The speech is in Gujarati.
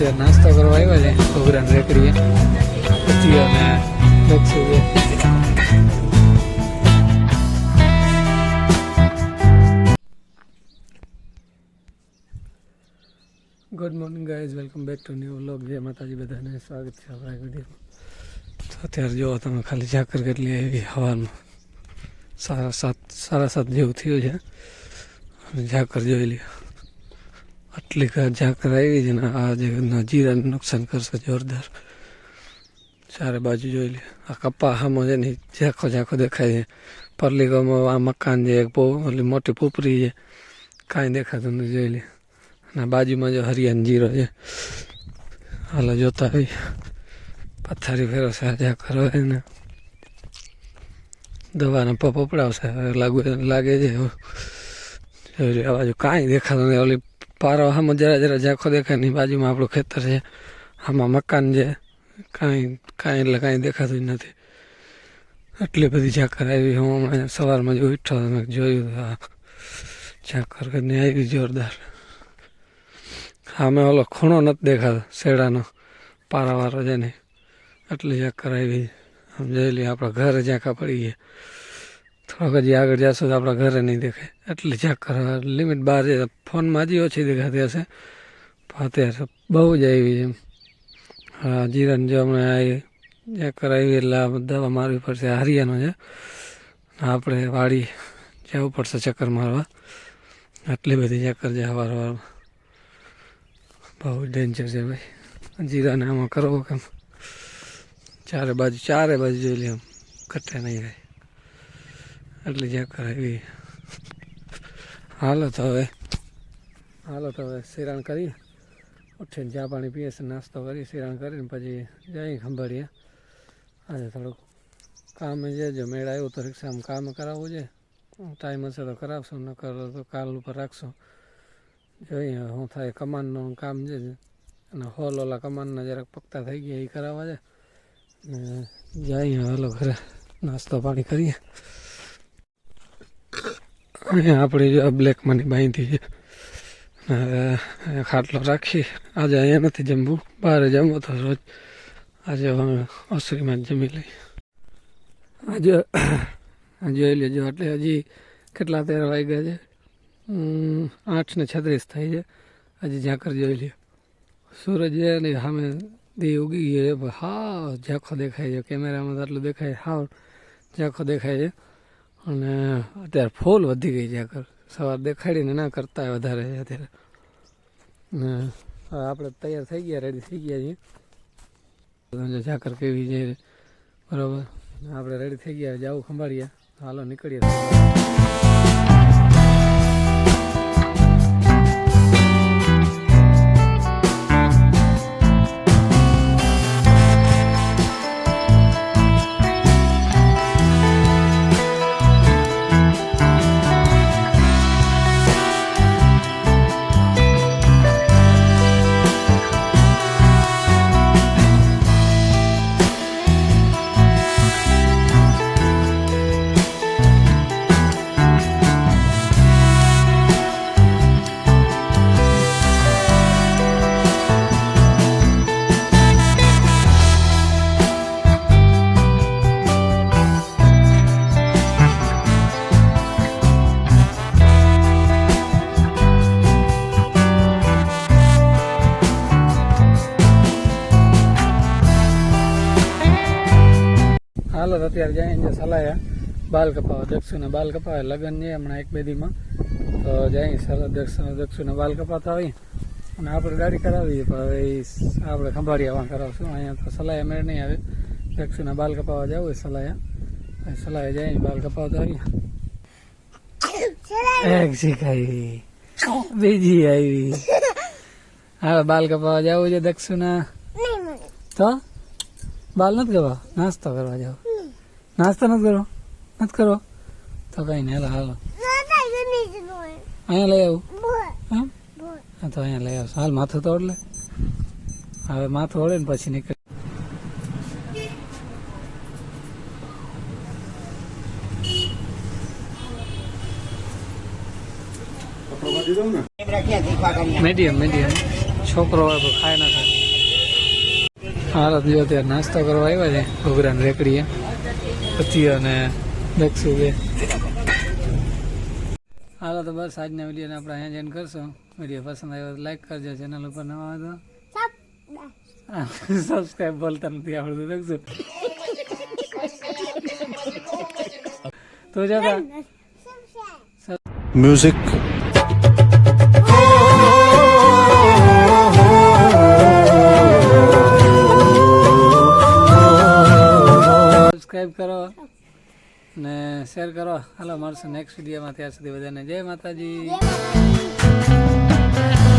અત્યારે નાસ્તો કરવા આવ્યા છે ઘોઘરા રેકડીએ. પછી અમે good morning guys welcome back to new vlog જય માતાજી, બધાને સ્વાગત છે આપણા વિડીયોમાં. તો અત્યારે જો તમે ખાલી ઝાકર કેટલી આવી હવાનું સારા સાત સારા સાત જેવું થયું છે. અને ઝાકર જોઈ લ્યો. આટલી ઝાકર આવી છે ને આ જે જીરાને નુકસાન કરશે જોરદાર. ચારે બાજુ જોઈ લે. આ કપા હામો છે ને ઝાંખો ઝાંખો દેખાય છે. પરલી ગામમાં આ મકાન છે એક ઓલી મોટી પૂપરી છે, કાંઈ દેખાતું નથી જોઈ લે. અને બાજુમાં જો હરિયાન જીરો છે. હાલો જોતા હોય. પથારી ફેરો સાજા કરો ઝાકર ને. દવાના પપ પપડાવશે લાગુ લાગે છે. આ બાજુ કાંઈ દેખાતું નથી. ઓલી પારો આમાં જરા જરા ઝાંખો દેખાય નહીં, બાજુમાં આપણું ખેતર છે. આમાં મકાન છે. કાંઈ કાંઈ એટલે કાંઈ દેખાતું જ નથી. એટલી બધી ઝાકર આવી. હું હમણાં સવારમાં જ ઉઠ્યો તો મેં જોયું આ ઝાકર કરીને આવી જોરદાર. આમે ઓલો ખૂણો નથી દેખાતો, શેડાનો. પારાવાળો છે ને એટલી ઝાકર આવી. લઈએ આપણા ઘરે ઝાંખા પડી ગયા. થોડોક હજી આગળ જશો તો આપણા ઘરે નહીં દેખાય. એટલી ચક્કર લિમિટ બહાર છે. ફોનમાં હજી ઓછી દેખાતી હશે. અત્યારે બહુ જ આવી છે હા, જીરાને જો હમણાં આવી ઝાકર આવી એટલે આ દવા મારવી પડશે. હરિયાનો છે. આપણે વાડી જવું પડશે ચક્કર મારવા. આટલી બધી ચક્કર છે હવાર હવારમાં બહુ ડેન્જર છે ભાઈ. જીરાને આમાં કરવો કેમ? ચારે બાજુ ચારે બાજુ જોઈ લે આમ કટે નહીં રહે. એટલી ઝાકર આવી હાલત હવે. હાલત હવે સિરાણ કરીએ ઉઠીને ચા પાણી પીએ છે, નાસ્તો કરી, સિરાણ કરીને પછી જઈ ખંભાળીએ. આજે થોડુંક કામ છે, જો મેળ આવ્યો તો રિક્ષામાં કામ કરાવવું છે. ટાઈમ હશે તો કરાવશું ન કરો તો કાલ ઉપર રાખશું. જોઈએ શું થાય. કમાનનું કામ છે, અને હોલ ઓલા કમાનના જરાક પકતા થઈ ગયા, એ કરાવવા છે. ને જઈએ હાલો ઘરે. નાસ્તો પાણી કરીએ. અહીંયા આપણી બ્લેક મની બાંધી છે. ખાટલો રાખી. આજે અહીંયા નથી જમવું. બહાર જમવો તો રોજ. આજે ઓસરીમાં જ જમી લઈ આજે જોઈ લેજો એટલે હજી કેટલા તેર વાગ્યા છે? હમ, આઠ ને છત્રીસ થઈ છે. હજી ઝાકર જોઈ લે સૂરજ છે ને સામે દી ઉગી ગયો છે. પણ ઝાંખો દેખાય છે. કેમેરામાં તો આટલું દેખાય. હા ઝાંખો દેખાય છે. અને અત્યારે ફૂલ વધી ગઈ ઝાકર સવાર દેખાડીને ના કરતા વધારે છે અત્યારે. ને આપણે તૈયાર થઈ ગયા રેડી થઈ ગયા છીએ. ઝાકર કેવી છે. બરાબર. આપણે રેડી થઈ ગયા, જાવું ખંભાળીએ હાલો, નીકળીએ. હાલો અત્યારે જાય જે સલાયા બાલ કપાવા દક્ષુના બાલ કપાવે લગ્ન છે હમણાં એક બે દીમાં. તો જાય દક્ષ દક્ષુ દક્ષુના બાલ કપાતા હોય અને આપણે ગાડી કરાવીએ પણ હવે ઈ આપણે ખંભાળિયામાં કરાવશું. અહીંયા તો સલાયા મેળ નહીં આવે. દક્ષુના બાલ કપાવા જવું હોય સલાયા. હવે સલાયા જાય બાલ કપાવતા હોય એક આવી બીજી આવી. હા બાલ કપાવા જવું છે દક્ષુના તો? બાલ નથી કપાવ નાસ્તો કરવા જાવ? નાસ્તો નથી કરો? નથી કરો? તો કઈ નહીં, હાલો અહીંયા લઈ આવું. હા? તો અહીંયા લઈ આવશું હાલ માથું તો ઓળલે હવે માથું ઓળે ને પછી નીકળે. Medium medium. છોકરો હોય તો ખાય ના થાય હાલ જો ત્યાં નાસ્તો કરવા આવ્યા છે. ઘોઘરા ને રેકડીએ. પછી અને દેખશું બે હાલો તો બસ આજના વિડીયોને આપણે અહીંયા જોઈન કરશું. વીડિયો પસંદ આવ્યો તો લાઈક કરજો ચેનલ ઉપર નવા તો. સબસ્ક્રાઈબ બોલતા નથી આવડતું દેખશું તો જતા. Music. સબસ્ક્રાઈબ કરો ને શેર કરો. હાલો, મળશું નેક્સ્ટ વિડીયોમાં. ત્યાર સુધી બધાને. જય માતાજી. જય માતાજી.